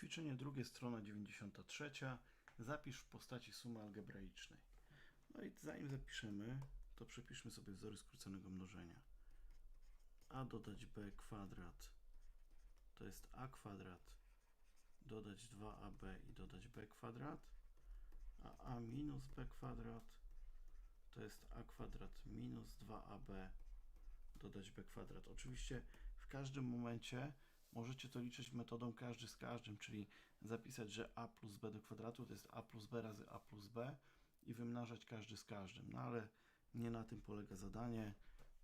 Ćwiczenie drugie, strona 93. Zapisz w postaci sumy algebraicznej. No i zanim zapiszemy, to przepiszmy sobie wzory skróconego mnożenia. a dodać b kwadrat to jest a kwadrat dodać 2ab i dodać b kwadrat, a a minus b kwadrat to jest a kwadrat minus 2ab dodać b kwadrat. Oczywiście w każdym momencie możecie to liczyć metodą każdy z każdym, czyli zapisać, że a plus b do kwadratu to jest a plus b razy a plus b i wymnażać każdy z każdym. No ale nie na tym polega zadanie.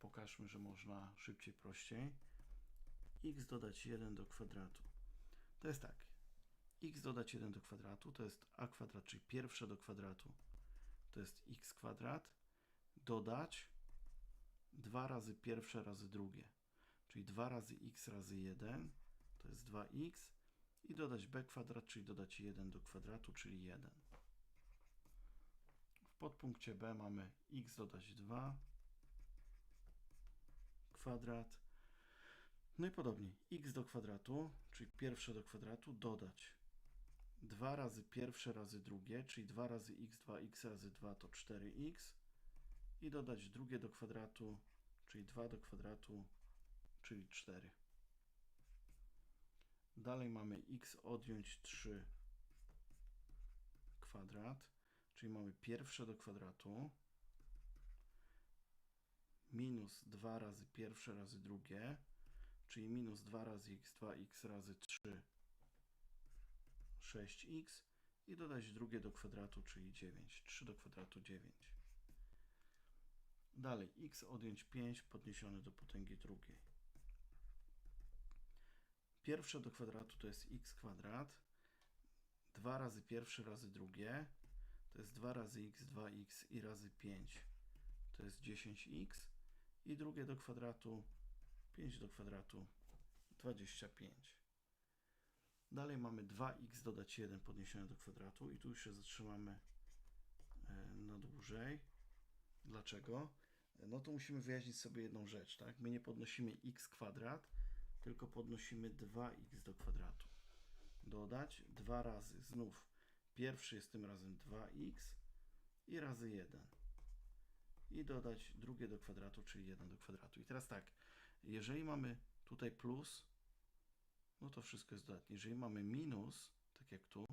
Pokażmy, że można szybciej, prościej. x dodać 1 do kwadratu. To jest tak. x dodać 1 do kwadratu to jest a kwadrat, czyli pierwsze do kwadratu to jest x kwadrat, dodać 2 razy pierwsze razy drugie, czyli 2 razy x razy 1 to jest 2x i dodać b kwadrat, czyli dodać 1 do kwadratu, czyli 1. W podpunkcie b mamy x dodać 2 kwadrat. No i podobnie, x do kwadratu, czyli pierwsze do kwadratu, dodać 2 razy pierwsze razy drugie, czyli 2 razy x, 2x razy 2 to 4x i dodać drugie do kwadratu, czyli 2 do kwadratu, czyli 4. Dalej mamy x odjąć 3 kwadrat, czyli mamy pierwsze do kwadratu minus 2 razy pierwsze razy drugie, czyli minus 2 razy x, 2x razy 3, 6x i dodać drugie do kwadratu, czyli 9. 3 do kwadratu 9. Dalej x odjąć 5 podniesione do potęgi drugiej. Pierwsze do kwadratu to jest x kwadrat. 2 razy pierwsze razy drugie to jest 2 razy x, 2x i razy 5 to jest 10x i drugie do kwadratu 5 do kwadratu 25. Dalej mamy 2x dodać 1 podniesione do kwadratu i tu już się zatrzymamy e, na dłużej. Dlaczego? No to musimy wyjaśnić sobie jedną rzecz, tak? My nie podnosimy x kwadrat, tylko podnosimy 2x do kwadratu. Dodać 2 razy, znów pierwszy jest tym razem 2x i razy 1. I dodać drugie do kwadratu, czyli 1 do kwadratu. I teraz tak, jeżeli mamy tutaj plus, no to wszystko jest dodatnie. Jeżeli mamy minus, tak jak tu,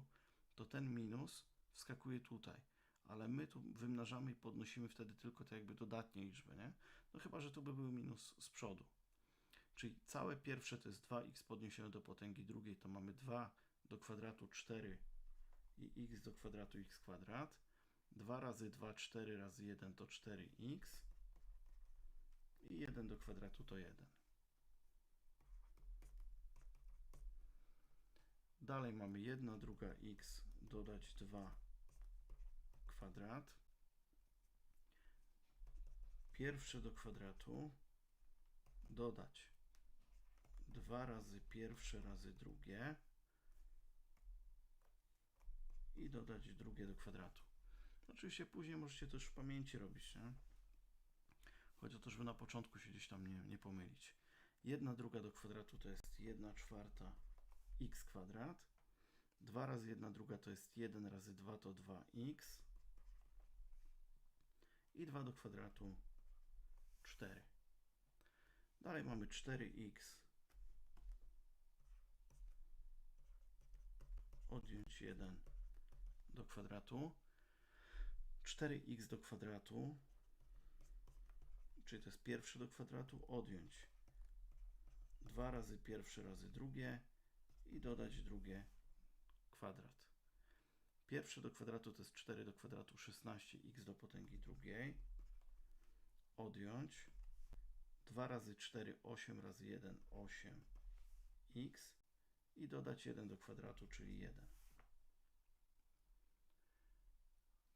to ten minus wskakuje tutaj. Ale my tu wymnażamy i podnosimy wtedy tylko te jakby dodatnie liczby, nie? No chyba, że tu by był minus z przodu. Czyli całe pierwsze to jest 2x podniesione do potęgi drugiej, to mamy 2 do kwadratu 4 i x do kwadratu x kwadrat. 2 razy 2, 4 razy 1 to 4x i 1 do kwadratu to 1. Dalej mamy 1 druga x dodać 2 kwadrat. Pierwsze do kwadratu dodać 2 razy pierwsze razy drugie i dodać drugie do kwadratu. Oczywiście później możecie też w pamięci robić, nie? Chodzi o to, żeby na początku się gdzieś tam nie, nie pomylić. 1 druga do kwadratu to jest 1 czwarta x kwadrat. 2 razy 1 druga to jest 1 razy 2 to 2x. I 2 do kwadratu 4. Dalej mamy 4x odjąć 1 do kwadratu. 4x do kwadratu, czyli to jest pierwsze do kwadratu, odjąć 2 razy pierwsze razy drugie i dodać drugie kwadrat. Pierwsze do kwadratu to jest 4 do kwadratu 16x do potęgi drugiej. Odjąć 2 razy 4, 8 razy 1, 8x i dodać 1 do kwadratu, czyli 1.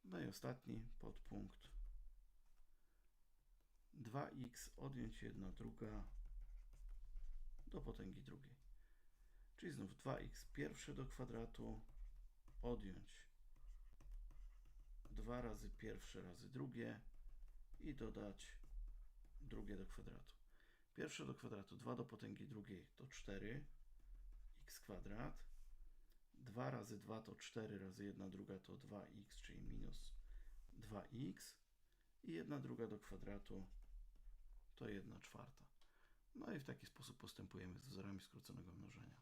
No i ostatni podpunkt. 2x odjąć 1 druga do potęgi drugiej. Czyli znów 2x pierwsze do kwadratu odjąć 2 razy pierwsze razy drugie i dodać drugie do kwadratu. Pierwsze do kwadratu 2 do potęgi drugiej to 4 x kwadrat. 2 razy 2 to 4 razy 1 druga to 2x, czyli minus 2x i 1 druga do kwadratu to 1 czwarta. No i w taki sposób postępujemy z wzorami skróconego mnożenia.